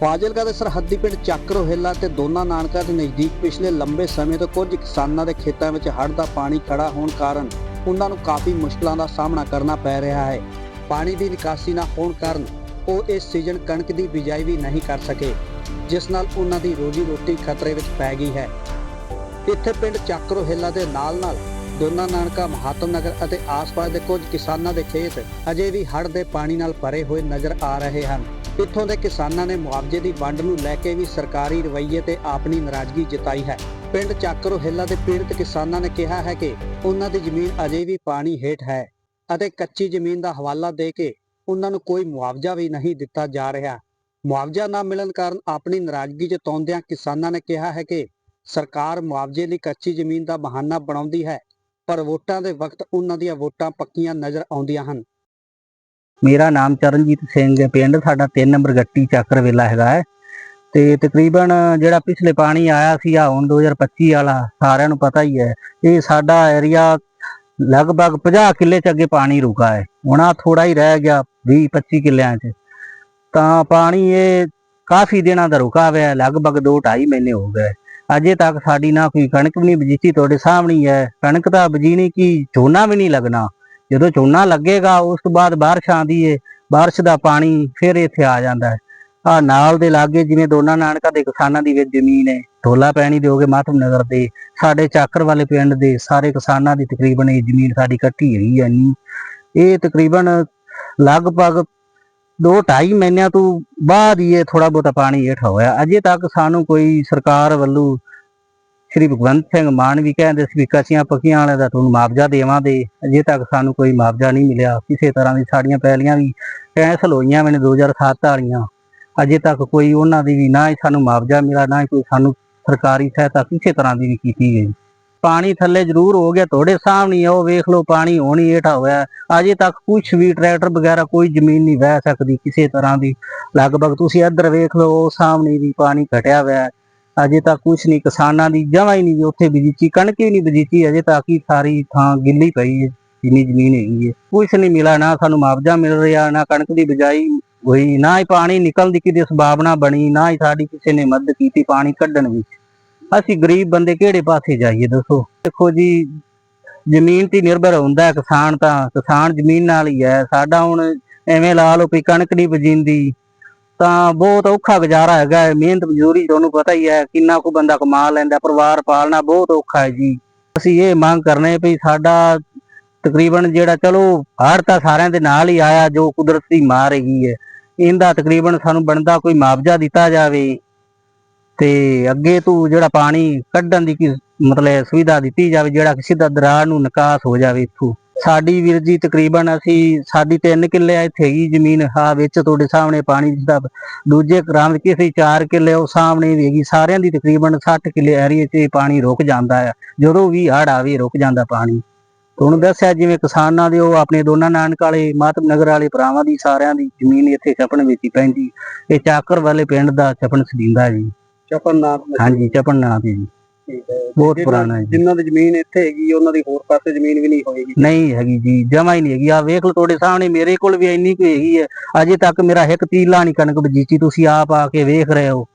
ਫਾਜ਼ਿਲਕਾ ਦੇ ਸਰਹੱਦੀ ਪਿੰਡ ਚੱਕਰੋ ਹਿੱਲਾ ਤੇ ਦੋਨਾ ਨਾਨਕਾ ਦੇ ਨਜ਼ਦੀਕ ਪਿਛਲੇ ਲੰਬੇ ਸਮੇਂ ਤੋਂ ਕੁਝ ਕਿਸਾਨਾਂ ਦੇ ਖੇਤਾਂ ਵਿੱਚ ਹੜ੍ਹ ਦਾ ਪਾਣੀ ਖੜਾ ਹੋਣ ਕਾਰਨ ਉਹਨਾਂ ਨੂੰ ਕਾਫੀ ਮੁਸ਼ਕਲਾਂ ਦਾ ਸਾਹਮਣਾ ਕਰਨਾ ਪੈ ਰਿਹਾ ਹੈ। ਪਾਣੀ ਦੀ ਨਿਕਾਸੀ ਨਾ ਹੋਣ ਕਾਰਨ ਉਹ ਇਸ ਸੀਜ਼ਨ ਕਣਕ ਦੀ ਬਿਜਾਈ ਵੀ ਨਹੀਂ ਕਰ ਸਕੇ, ਜਿਸ ਨਾਲ ਉਹਨਾਂ ਦੀ ਰੋਜੀ ਰੋਟੀ ਖਤਰੇ ਵਿੱਚ ਪੈ ਗਈ ਹੈ। ਇੱਥੇ ਪਿੰਡ ਚੱਕਰੋ ਹਿੱਲਾ ਦੇ ਨਾਲ-ਨਾਲ ਦੋਨਾ ਨਾਨਕਾ ਮਹਾਤਮ ਨਗਰ ਅਤੇ ਆਸ-ਪਾਸ ਦੇ ਕੁਝ ਕਿਸਾਨਾਂ ਦੇ ਖੇਤ ਅਜੇ ਵੀ ਹੜ੍ਹ ਦੇ ਪਾਣੀ ਨਾਲ ਭਰੇ ਹੋਏ ਨਜ਼ਰ ਆ ਰਹੇ ਹਨ। ਇੱਥੋਂ ਦੇ ਕਿਸਾਨਾਂ ਨੇ ਮੁਆਵਜ਼ੇ ਦੀ ਵੰਡ ਨੂੰ ਲੈ ਕੇ ਵੀ ਸਰਕਾਰੀ ਰਵੱਈਏ ਤੇ ਆਪਣੀ ਨਾਰਾਜ਼ਗੀ ਜਤਾਈ ਹੈ। ਪਿੰਡ ਚੱਕਰੋ ਦੇ ਪੀੜਤ ਕਿਸਾਨਾਂ ਨੇ ਕਿਹਾ ਹੈ ਕਿ ਉਹਨਾਂ ਦੀ ਜ਼ਮੀਨ ਅਜੇ ਵੀ ਪਾਣੀ ਹੇਠ ਹੈ ਅਤੇ ਕੱਚੀ ਜ਼ਮੀਨ ਦਾ ਹਵਾਲਾ ਦੇ ਕੇ ਉਹਨਾਂ ਨੂੰ ਕੋਈ ਮੁਆਵਜ਼ਾ ਵੀ ਨਹੀਂ ਦਿੱਤਾ ਜਾ ਰਿਹਾ। ਮੁਆਵਜ਼ਾ ਨਾ ਮਿਲਣ ਕਾਰਨ ਆਪਣੀ ਨਾਰਾਜ਼ਗੀ ਜਤਾਉਂਦਿਆਂ ਕਿਸਾਨਾਂ ਨੇ ਕਿਹਾ ਹੈ ਕਿ ਸਰਕਾਰ ਮੁਆਵਜ਼ੇ ਲਈ ਕੱਚੀ ਜ਼ਮੀਨ ਦਾ ਬਹਾਨਾ ਬਣਾਉਂਦੀ ਹੈ, ਪਰ ਵੋਟਾਂ ਦੇ ਵਕਤ ਉਹਨਾਂ ਦੀਆਂ ਵੋਟਾਂ ਪੱਕੀਆਂ ਨਜ਼ਰ ਆਉਂਦੀਆਂ ਹਨ। ਮੇਰਾ ਨਾਮ ਚਰਨਜੀਤ ਸਿੰਘ ਹੈ। ਪਿੰਡ ਸਾਡਾ 3 ਨੰਬਰ ਗੱਟੀ ਚੱਕਰ ਵੇਲਾ ਹੈਗਾ ਹੈ। ਤੇ ਤਕਰੀਬਨ ਜਿਹੜਾ ਪਿਛਲੇ ਪਾਣੀ ਆਇਆ ਸੀ ਆ ਹੁਣ 2025 ਵਾਲਾ, ਸਾਰਿਆਂ ਨੂੰ ਪਤਾ ਹੀ ਹੈ। ਇਹ ਸਾਡਾ ਏਰੀਆ ਲਗਭਗ 50 ਕਿੱਲੇ ਚ ਅੱਗੇ ਪਾਣੀ ਰੁਕਾ ਹੈ। ਹੁਣ ਆ ਥੋੜਾ ਹੀ ਰਹਿ ਗਿਆ 20 25 ਕਿੱਲਿਆਂ ਚ। ਤਾਂ ਪਾਣੀ ਇਹ ਕਾਫੀ ਦਿਨਾਂ ਦਾ ਰੁਕਾ ਹੋਇਆ ਲਗਭਗ 2 2.5 ਮਹੀਨੇ ਹੋ ਗਏ। ਅਜੇ ਤੱਕ ਸਾਡੀ ਨਾ ਕੋਈ ਕਣਕ ਵੀ ਨਹੀਂ ਬੀਜੀ ਤੁਹਾਡੇ ਸਾਹਮਣੇ ਹੈ ਕਣਕ ਤਾਂ ਬੀਜਣੀ ਕੀ, ਝੋਨਾ ਵੀ ਨਹੀਂ ਲੱਗਣਾ। ਜਦੋਂ ਝੋਨਾ ਲੱਗੇਗਾ, ਉਸ ਤੋਂ ਬਾਅਦ ਬਾਰਿਸ਼ ਆਂਦੀ ਏ ਬਾਰਿਸ਼ ਦਾ ਪਾਣੀ ਫਿਰ ਇੱਥੇ ਆ ਜਾਂਦਾ ਹੈ। ਆ ਨਾਲ ਦੇ ਲਾਗੇ ਜਿਵੇਂ ਦੋਨਾ ਨਾਨਕਾ ਦੇ ਕਿਸਾਨਾਂ ਦੀ ਵਿੱਚ ਜ਼ਮੀਨ ਹੈ ਢੋਲਾ ਪੈਣੀ ਦੇ ਹੋਗੇ ਮਾਤਮ ਨਗਰ ਦੇ, ਸਾਡੇ ਚਾਕਰ ਵਾਲੇ ਪਿੰਡ ਦੇ ਸਾਰੇ ਕਿਸਾਨਾਂ ਦੀ ਤਕਰੀਬਨ ਇਹ ਜ਼ਮੀਨ ਸਾਡੀ ਕੱਟੀ ਹੈਗੀ ਹੈ ਨਹੀਂ ਇਹ ਤਕਰੀਬਨ ਲਗਭਗ 2.5 ਮਹੀਨਿਆਂ ਤੋਂ ਬਾਅਦ ਹੀ ਇਹ ਥੋੜਾ ਬਹੁਤਾ ਪਾਣੀ ਹੇਠ ਹੋਇਆ। ਅਜੇ ਤੱਕ ਸਾਨੂੰ ਕੋਈ ਸਰਕਾਰ ਵੱਲੋਂ ਸ਼੍ਰੀ ਭਗਵੰਤ ਸਿੰਘ ਮਾਨ ਵੀ ਕਹਿੰਦੇ ਸੀ ਵੀ ਕੱਚੀਆਂ ਪੱਕੀਆਂ ਵਾਲੇ ਦਾ ਤੁਹਾਨੂੰ ਮੁਆਵਜ਼ਾ ਦੇਵਾਂਗੇ। ਅਜੇ ਤੱਕ ਸਾਨੂੰ ਕੋਈ ਮੁਆਵਜ਼ਾ ਨਹੀਂ ਮਿਲਿਆ। ਕਿਸੇ ਤਰ੍ਹਾਂ ਦੀ ਸਾਡੀਆਂ ਪੈਲੀਆਂ ਵੀ ਕੈਂਸਲ ਹੋਈਆਂ ਮੈਨੇ 2007 ਵਾਲੀਆਂ। ਅਜੇ ਤੱਕ ਕੋਈ ਉਹਨਾਂ ਦੀ ਵੀ ਨਾ ਹੀ ਸਾਨੂੰ ਮੁਆਵਜ਼ਾ ਮਿਲਿਆ, ਨਾ ਹੀ ਕੋਈ ਸਾਨੂੰ ਸਰਕਾਰੀ ਸਹਾਇਤਾ ਕਿਸੇ ਤਰ੍ਹਾਂ ਦੀ ਵੀ ਕੀਤੀ ਗਈ। ਪਾਣੀ ਥੱਲੇ ਜ਼ਰੂਰ ਹੋ ਗਿਆ, ਤੁਹਾਡੇ ਸਾਹਮਣੇ ਉਹ ਵੇਖ ਲਓ ਪਾਣੀ ਹੋਣੀ ਹੇਠਾ ਹੋਇਆ। ਅਜੇ ਤੱਕ ਕੁਝ ਵੀ ਟਰੈਕਟਰ ਵਗੈਰਾ, ਕੋਈ ਜ਼ਮੀਨ ਨਹੀਂ ਵਹਿ ਸਕਦੀ ਕਿਸੇ ਤਰ੍ਹਾਂ ਦੀ। ਲਗਭਗ ਤੁਸੀਂ ਇੱਧਰ ਵੇਖ ਲਓ ਸਾਹਮਣੇ ਵੀ ਪਾਣੀ ਘਟਿਆ ਹੋਇਆ। ਅਜੇ ਤਾਂ ਕੁਝ ਨਹੀਂ, ਕਿਸਾਨਾਂ ਦੀ ਜਮਾ ਹੀ ਨਹੀਂ ਉੱਥੇ ਬੀਜੀ ਕਣਕ ਹੀ ਨਹੀਂ ਬੀਜੀ ਅਜੇ ਤਾਂ ਹੀ ਸਾਰੀ ਥਾਂ ਗਿੱਲੀ ਪਈ ਹੈ, ਜਿੰਨੀ ਜ਼ਮੀਨ ਹੈਗੀ ਹੈ। ਕੁਝ ਨਹੀਂ ਮਿਲਾ ਨਾ ਸਾਨੂੰ ਮੁਆਵਜ਼ਾ ਮਿਲ ਰਿਹਾ, ਨਾ ਕਣਕ ਦੀ ਬਿਜਾਈ ਹੋਈ, ਨਾ ਹੀ ਪਾਣੀ ਨਿਕਲਣ ਦੀ ਕਿਤੇ ਸੰਭਾਵਨਾ ਬਣੀ, ਨਾ ਹੀ ਸਾਡੀ ਕਿਸੇ ਨੇ ਮਦਦ ਕੀਤੀ ਪਾਣੀ ਕੱਢਣ ਵਿੱਚ। ਅਸੀਂ ਗਰੀਬ ਬੰਦੇ ਕਿਹੜੇ ਪਾਸੇ ਜਾਈਏ, ਦੱਸੋ? ਦੇਖੋ ਜੀ, ਜ਼ਮੀਨ ਤੇ ਨਿਰਭਰ ਹੁੰਦਾ ਕਿਸਾਨ ਤਾਂ, ਕਿਸਾਨ ਜ਼ਮੀਨ ਨਾਲ ਹੀ ਹੈ। ਸਾਡਾ ਹੁਣ ਐਵੇਂ ਲਾ ਲਓ ਵੀ ਕਣਕ ਨਹੀਂ ਬਜਿੰਦੀ ਤਾਂ ਬਹੁਤ ਔਖਾ ਗੁਜ਼ਾਰਾ ਹੈਗਾ ਹੈ। ਮਿਹਨਤ ਮਜ਼ਦੂਰੀ ਤੁਹਾਨੂੰ ਪਤਾ ਹੀ ਹੈ, ਕਿੰਨਾ ਕੁ ਬੰਦਾ ਕਮਾ ਲੈਂਦਾ, ਪਰਿਵਾਰ ਪਾਲਣਾ ਬਹੁਤ ਔਖਾ ਹੈ ਜੀ। ਅਸੀਂ ਇਹ ਮੰਗ ਕਰਨੇ ਵੀ ਸਾਡਾ ਤਕਰੀਬਨ ਜਿਹੜਾ, ਚਲੋ, ਹੜ੍ਹ ਤਾਂ ਸਾਰਿਆਂ ਦੇ ਨਾਲ ਹੀ ਆਇਆ, ਜੋ ਕੁਦਰਤ ਦੀ ਮਾਰ ਹੈਗੀ ਹੈ। ਇਹਦਾ ਤਕਰੀਬਨ ਸਾਨੂੰ ਬਣਦਾ ਕੋਈ ਮੁਆਵਜ਼ਾ ਦਿੱਤਾ ਜਾਵੇ ਤੇ ਅੱਗੇ ਤੋਂ ਜਿਹੜਾ ਪਾਣੀ ਕੱਢਣ ਦੀ ਕੀ ਮਤਲਬ ਸੁਵਿਧਾ ਦਿੱਤੀ ਜਾਵੇ, ਜਿਹੜਾ ਕਿ ਸਿੱਧਾ ਦਰਾਰ ਨੂੰ ਨਿਕਾਸ ਹੋ ਜਾਵੇ ਇੱਥੋਂ। ਸਾਡੀ ਵੀਰ ਜੀ ਤਕਰੀਬਨ ਅਸੀਂ ਸਾਡੀ 3 ਕਿੱਲੇ ਆ ਇੱਥੇ ਹੈਗੀ ਜ਼ਮੀਨ ਹਾਂ ਵਿੱਚ ਤੁਹਾਡੇ ਸਾਹਮਣੇ ਪਾਣੀ ਦਾ ਦੂਜੇ ਗ੍ਰਾਮ ਦੇ ਕਿਸੇ 4 ਕਿੱਲੇ ਉਹ ਸਾਹਮਣੇ ਵੀ ਹੈਗੀ ਸਾਰਿਆਂ ਦੀ ਤਕਰੀਬਨ 60 ਕਿੱਲੇ ਏਰੀਏ 'ਚ ਪਾਣੀ ਰੁਕ ਜਾਂਦਾ ਹੈ ਜਦੋਂ ਵੀ ਹੜ੍ਹ ਆਵੇ ਰੁਕ ਜਾਂਦਾ ਪਾਣੀ। ਤੁਹਾਨੂੰ ਦੱਸਿਆ ਜਿਵੇਂ ਕਿਸਾਨਾਂ ਦੇ ਉਹ ਆਪਣੇ ਦੋਨਾਂ ਨਾਨਕ ਵਾਲੇ ਮਾਤਮ ਨਗਰ ਵਾਲੇ ਭਰਾਵਾਂ ਦੀ ਸਾਰਿਆਂ ਦੀ ਜ਼ਮੀਨ ਇੱਥੇ ਛਪਣ ਵਿੱਚ ਹੀ ਪੈਂਦੀ। ਇਹ ਚਾਕਰ ਵਾਲੇ ਪਿੰਡ ਦਾ ਛਪਣ ਸਦੀਂਦਾ ਜੀ। ਚਪਨਨਾਥ ਹਾਂਜੀ ਚਪਣ ਨਾਂ ਦੀ ਜੀ। ਠੀਕ ਹੈ। ਬਹੁਤ ਪੁਰਾਣਾ ਹੈ ਜੀ। ਜਿਨ੍ਹਾਂ ਦੀ ਜ਼ਮੀਨ ਇੱਥੇ ਹੈਗੀ ਉਹਨਾਂ ਦੀ ਹੋਰ ਪਾਸੇ ਜ਼ਮੀਨ ਵੀ ਨਹੀਂ ਹੋਏਗੀ। ਨਹੀਂ ਹੈਗੀ ਜੀ ਜਮਾ ਹੀ ਨਹੀਂ ਹੈਗੀ। ਆ ਵੇਖ ਲਓ ਤੁਹਾਡੇ ਸਾਹਮਣੇ ਮੇਰੇ ਕੋਲ ਵੀ ਇੰਨੀ ਕੁ ਹੈਗੀ ਹੈ। ਅਜੇ ਤੱਕ ਮੇਰਾ ਇੱਕ ਤੀਲਾ ਨਹੀਂ ਕਣਕ ਬਜੀਚੀ ਤੁਸੀਂ ਆਪ ਆ ਕੇ ਵੇਖ ਰਹੇ ਹੋ।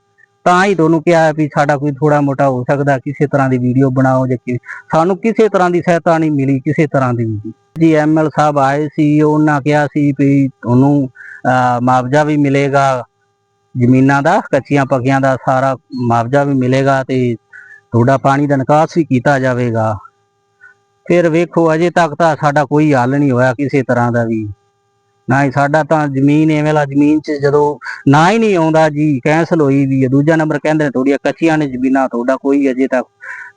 ਤਾਂ ਹੀ ਤੁਹਾਨੂੰ ਕਿਹਾ ਵੀ ਸਾਡਾ ਕੋਈ ਥੋੜਾ ਮੋਟਾ ਹੋ ਸਕਦਾ ਕਿਸੇ ਤਰ੍ਹਾਂ ਦੀ ਵੀਡੀਓ ਬਣਾਓ ਜਾਂ ਕਿ ਸਾਨੂੰ ਕਿਸੇ ਤਰ੍ਹਾਂ ਦੀ ਸਹਾਇਤਾ ਨਹੀਂ ਮਿਲੀ ਕਿਸੇ ਤਰ੍ਹਾਂ ਦੀ ਵੀ ਜੀ ਐਮਐਲ ਸਾਹਿਬ ਆਏ ਸੀ ਉਹਨਾਂ ਕਿਹਾ ਸੀ ਵੀ ਤੁਹਾਨੂੰ ਅਹ, ਮੁਆਵਜ਼ਾ ਵੀ ਮਿਲੇਗਾ। ਜ਼ਮੀਨਾਂ ਦਾ ਕੱਚੀਆਂ ਪੱਕੀਆਂ ਦਾ ਸਾਰਾ ਮੁਆਵਜ਼ਾ ਵੀ ਮਿਲੇਗਾ ਤੇ ਤੁਹਾਡਾ ਪਾਣੀ ਦਾ ਨਿਕਾਸ ਵੀ ਕੀਤਾ ਜਾਵੇਗਾ। ਫਿਰ ਵੇਖੋ, ਅਜੇ ਤੱਕ ਤਾਂ ਸਾਡਾ ਕੋਈ ਹੱਲ ਨਹੀਂ ਹੋਇਆ ਕਿਸੇ ਤਰ੍ਹਾਂ ਦਾ ਵੀ। ਨਾ ਹੀ ਸਾਡਾ ਤਾਂ ਜ਼ਮੀਨ ਐਵੇਂ ਲਾ, ਜ਼ਮੀਨ 'ਚ ਜਦੋਂ ਨਾ ਹੀ ਨਹੀਂ ਆਉਂਦਾ ਜੀ ਕੈਂਸਲ ਹੋਈ ਵੀ ਹੈ। ਦੂਜਾ ਨੰਬਰ ਕਹਿੰਦੇ ਨੇ ਤੁਹਾਡੀਆਂ ਕੱਚੀਆਂ ਨੇ ਜ਼ਮੀਨਾਂ, ਤੁਹਾਡਾ ਕੋਈ ਅਜੇ ਤੱਕ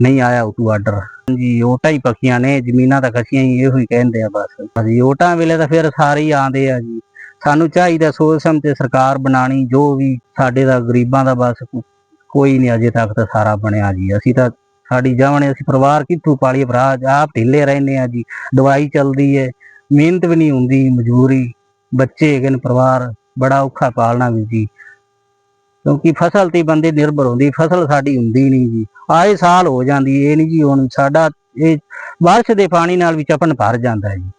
ਨਹੀਂ ਆਇਆ ਉਤੋਂ ਆਰਡਰ ਜੀ ਓਟਾਂ ਹੀ ਪੱਕੀਆਂ ਨੇ, ਜ਼ਮੀਨਾਂ ਤਾਂ ਕੱਚੀਆਂ ਹੀ, ਇਹੋ ਹੀ ਕਹਿੰਦੇ ਆ ਬਸ। ਜੀ ਓਟਾਂ ਵੇਲੇ ਤਾਂ ਫਿਰ ਸਾਰੇ ਹੀ ਆਂਦੇ ਆ ਜੀ। ਸਾਨੂੰ ਚਾਹੀਦਾ ਸੋਚ ਸਮਝ ਤੇ ਸਰਕਾਰ ਬਣਾਣੀ ਜੋ ਵੀ ਸਾਡੇ ਦਾ ਗਰੀਬਾਂ ਦਾ ਬਸ ਕੋਈ ਨਹੀਂ ਅਜੇ ਤੱਕ ਤਾਂ ਸਾਰਾ ਬਣਿਆ ਜੀ। ਅਸੀਂ ਤਾਂ ਸਾਡੀ ਜਾਵਣੇ ਅਸੀਂ ਪਰਿਵਾਰ ਕਿੱਥੋਂ ਪਾਲੀਏ ਭਰਾ? ਆਪ ਢਿੱਲੇ ਰਹਿੰਦੇ ਆ ਜੀ। ਦਵਾਈ ਚੱਲਦੀ ਹੈ, ਮਿਹਨਤ ਵੀ ਨਹੀਂ ਹੁੰਦੀ ਮਜਬੂਰੀ ਬੱਚੇ ਹੈਗੇ ਨੇ, ਪਰਿਵਾਰ ਬੜਾ ਔਖਾ ਪਾਲਣਾ ਵੀ ਜੀ। ਕਿਉਂਕਿ ਫਸਲ ਤੇ ਬੰਦੇ ਨਿਰਭਰ ਹੁੰਦੀ, ਫਸਲ ਸਾਡੀ ਹੁੰਦੀ ਨਹੀਂ ਜੀ। ਆਏ ਸਾਲ ਹੋ ਜਾਂਦੀ, ਇਹ ਨਹੀਂ ਜੀ ਹੁਣ ਸਾਡਾ ਇਹ ਬਾਰਿਸ਼ ਦੇ ਪਾਣੀ ਨਾਲ ਵੀ ਚਪਨ ਭਰ ਜਾਂਦਾ ਜੀ।